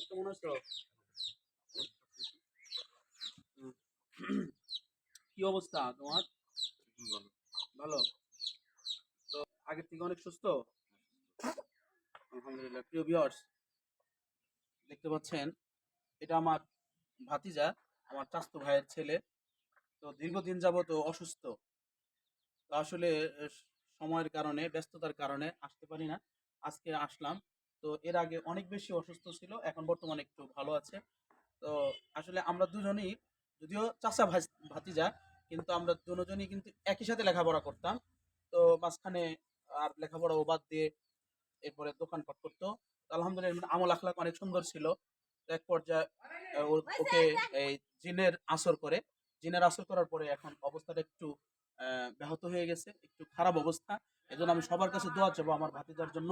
কেমন আছো। কি অবস্থা তোমার ভালো তো আগের থেকে অনেক সুস্থ আলহামদুলিল্লাহ প্রিয় ভিউয়ার্স দেখতে পাচ্ছেন এটা আমার ভাতিজা আমার চাস্তো ভাইয়ের ছেলে তো দীর্ঘদিন যাবত অসুস্থ আসলে সময়ের কারণে, ব্যস্ততার কারণে আসতে পারি না। আজকে আসলাম। তো এর আগে অনেক বেশি অসুস্থ ছিল, এখন বর্তমানে একটু ভালো আছে। তো আসলে আমরা দুজনেই, যদিও চাচা ভাতিজা, কিন্তু আমরা দুজনই কিন্তু একই সাথে লেখাপড়া করতাম। তো মাঝখানে আর লেখাপড়া বাদ দিয়ে এরপরে দোকানপাট করতো। আলহামদুলিল্লাহ আমল আখলাক অনেক সুন্দর ছিল। এক পর্যায়ে ওকে এই জিনের আসর করে, জিনের আসর করার পরে এখন অবস্থাটা একটু ব্যাহত হয়ে গেছে। একটু খারাপ অবস্থা। এজন্য আমি সবার কাছে দোয়া চাবো আমার ভাতিজার জন্য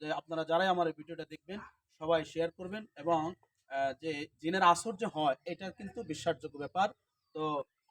যে আপনারা যারাই আমার এই ভিডিওটা দেখবেন সবাই শেয়ার করবেন এবং যে জিনের আসর যে হয় এটা কিন্তু বিশ্বাসযোগ্য ব্যাপার। তো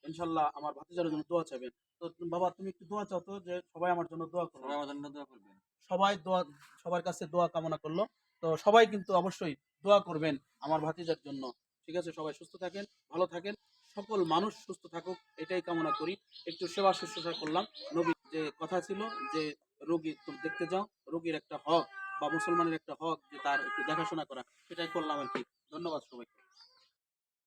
ইনশাল্লাহ আমার ভাতিজার জন্য দোয়া চাইবেন। তো বাবা তুমি একটু দোয়া চাও তো যে সবাই আমার জন্য দোয়া করবে আমার জন্য দোয়া করবেন। সবাই দোয়া সবার কাছে দোয়া কামনা করল। তো সবাই কিন্তু অবশ্যই দোয়া করবেন আমার ভাতিজার জন্য। ঠিক আছে? সবাই সুস্থ থাকেন ভালো থাকেন। সকল মানুষ সুস্থ থাকুক, এটাই কামনা করি। একটু সেবা শুশ্রূষা করলাম। নবী যে কথা ছিল যে, রোগী দেখতে যাও, রোগীর একটা হক বা মুসলমানের একটা হক যে তার একটু দেখাশোনা করা, সেটাই করলাম আর কি। ধন্যবাদ সবাইকে।